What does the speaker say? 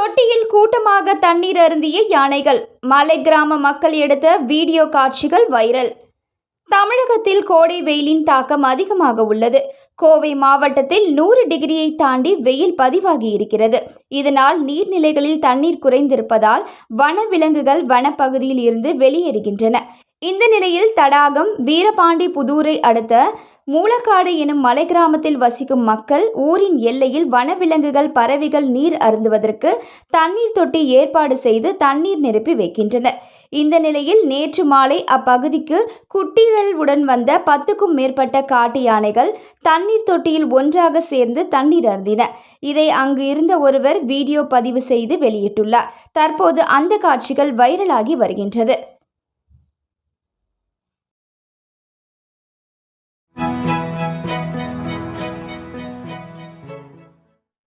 தொட்டியில் கூட்டமாக தண்ணீர் அருந்திய யானைகள் மலை கிராம மக்கள் எடுத்த வீடியோ காட்சிகள் வைரல். தமிழகத்தில் கோடை வெயிலின் தாக்கம் அதிகமாக உள்ளது. கோவை மாவட்டத்தில் நூறு டிகிரியை தாண்டி வெயில் பதிவாகி இருக்கிறது. இதனால் நீர்நிலைகளில் தண்ணீர் குறைந்திருப்பதால் வனவிலங்குகள் வனப்பகுதியில் இருந்து வெளியேறுகின்றன. இந்த நிலையில் தடாகம் வீரபாண்டி புதூரை அடுத்த மூலக்காடு எனும் மலை கிராமத்தில் வசிக்கும் மக்கள் ஊரின் எல்லையில் வனவிலங்குகள் பறவைகள் நீர் அருந்துவதற்கு தண்ணீர் தொட்டி ஏற்பாடு செய்து தண்ணீர் நிரப்பி வைக்கின்றனர். இந்த நிலையில் நேற்று மாலை அப்பகுதிக்கு குட்டிகளுடன் வந்த பத்துக்கும் மேற்பட்ட காட்டு யானைகள் தண்ணீர் தொட்டியில் ஒன்றாக சேர்ந்து தண்ணீர் அருந்தின. இதை அங்கு இருந்த ஒருவர் வீடியோ பதிவு செய்து வெளியிட்டுள்ளார். தற்போது அந்த காட்சிகள் வைரலாகி வருகின்றது.